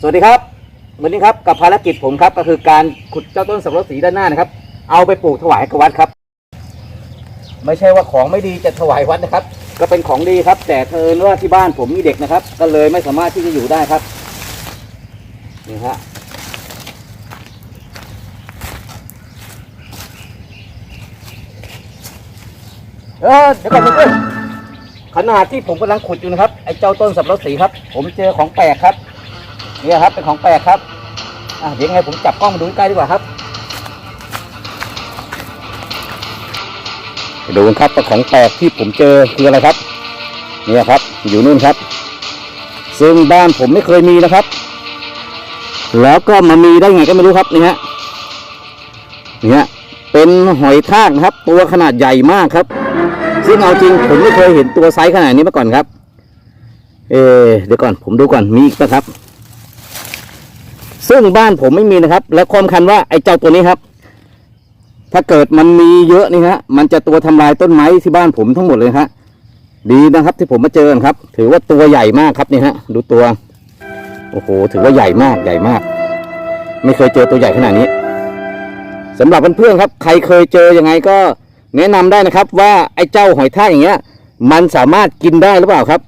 สวัสดีครับวันนี้ครับกับภารกิจผมครับก็คือการขุดเจ้าต้นสับปะรดสีด้านหน้านะครับ เอาไปปลูกถวายกับวัดครับ ไม่ใช่ว่าของไม่ดีจะถวายวัดนะครับ ก็เป็นของดีครับ แต่เธอว่าที่บ้านผมมีเด็กนะครับ ก็เลยไม่สามารถที่จะอยู่ได้ครับนี่ฮะเออเดี๋ยวก่อนเพื่อนขนาดที่ผมกำลังขุดอยู่นะครับไอ้เจ้าต้นสับปะรดสีครับ ผมเจอของแปลกครับ เนี่ยครับเป็นของแปลกครับอะเดี๋ยวไงผมจับกล้องมาดูใกล้ดีกว่าครับไปดูครับของแปลกที่ผมเจอคืออะไรครับ เนี่ยครับ อยู่นู่นครับ ซึ่งบ้านผมไม่เคยมีนะครับ แล้วก็มามีได้ไงก็ไม่รู้ครับนี่ฮะนี่ฮะเป็นหอยทากนะครับ ตัวขนาดใหญ่มากครับ ซึ่งเอาจริงผมไม่เคยเห็นตัวไซส์ขนาดนี้มาก่อนครับ เออเดี๋ยวก่อนผมดูก่อนมีอีกปะครับ ซึ่งบ้านผมไม่มีนะครับ และความคันว่าไอ้เจ้าตัวนี้ครับ ถ้าเกิดมันมีเยอะนี่ฮะมันจะตัวทำลายต้นไม้ที่บ้านผมทั้งหมดเลยฮะดีนะครับ ที่ผมมาเจอนครับ ถือว่าตัวใหญ่มากครับนี่ฮะ ดูตัว โอ้โห ถือว่าใหญ่มากใหญ่มาก ไม่เคยเจอตัวใหญ่ขนาดนี้สำหรับเพื่อนๆครับ ใครเคยเจอยังไงก็แนะนำได้นะครับ ว่าไอ้เจ้าหอยทากอย่างเงี้ย มันสามารถกินได้หรือเปล่าครับ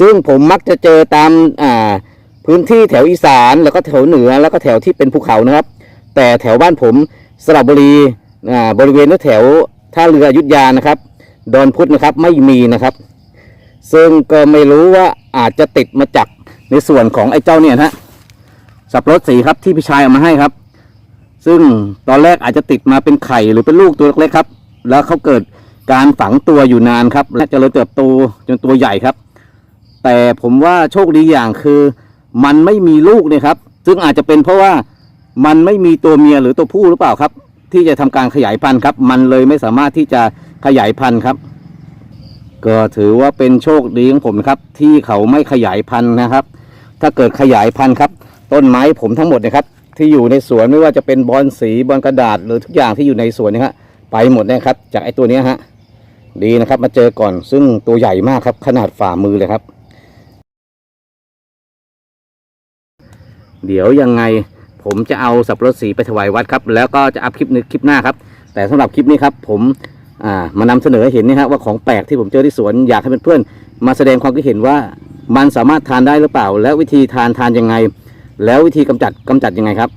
ซึ่งผมมักจะเจอตามอ่า พื้นที่แถวอีสานแล้วก็แถวเหนือแล้วก็แถวที่เป็นภูเขานะครับ แต่แถวบ้านผมสระบุรีอ่าบริเวณแถวท่าเรืออยุธยานะครับ ดอนพุธนะครับไม่มีนะครับ ซึ่งก็ไม่รู้ว่าอาจจะติดมาจากในส่วนของไอ้เจ้าเนี่ยนะฮะสับปะรดสีครับที่พี่ชายเอามาให้ครับ ซึ่งตอนแรกอาจจะติดมาเป็นไข่หรือเป็นลูกตัวเล็กๆครับ แล้วเขาเกิดการฝังตัวอยู่นานครับ และเจริญเติบโตจนตัวใหญ่ครับ แต่ผมว่าโชคดีอย่างคือ มันไม่มีลูกเนี่ยครับ ซึ่งอาจจะเป็นเพราะว่ามันไม่มีตัวเมียหรือตัวผู้หรือเปล่าครับ ที่จะทำการขยายพันธุ์ครับ มันเลยไม่สามารถที่จะขยายพันธุ์ครับ ก็ถือว่าเป็นโชคดีของผมนะครับ ที่เขาไม่ขยายพันธุ์นะครับ ถ้าเกิดขยายพันธุ์ครับ ต้นไม้ผมทั้งหมดนะครับ ที่อยู่ในสวนไม่ว่าจะเป็นบอนสีบอนกระดาษ หรือทุกอย่างที่อยู่ในสวนนะฮะไปหมดนะครับ จากไอ้ตัวนี้ฮะดีนะครับ มาเจอก่อนซึ่งตัวใหญ่มากครับ ขนาดฝ่ามือเลยครับ เดี๋ยวยังไงผมจะเอาสับปะรดสีไปถวายวัดครับ แล้วก็จะอัพคลิปนึงคลิปหน้าครับ แต่สำหรับคลิปนี้ครับ ผมามานำเสนอเห็นนะฮะว่าของแปลกที่ผมเจอที่สวนอยากให้เพื่อนๆมาแสดงความคิดเห็นว่ามันสามารถทานได้หรือเปล่า แล้ววิธีทานทานยังไง แล้ววิธีกำจัดกำจัดยังไงครับ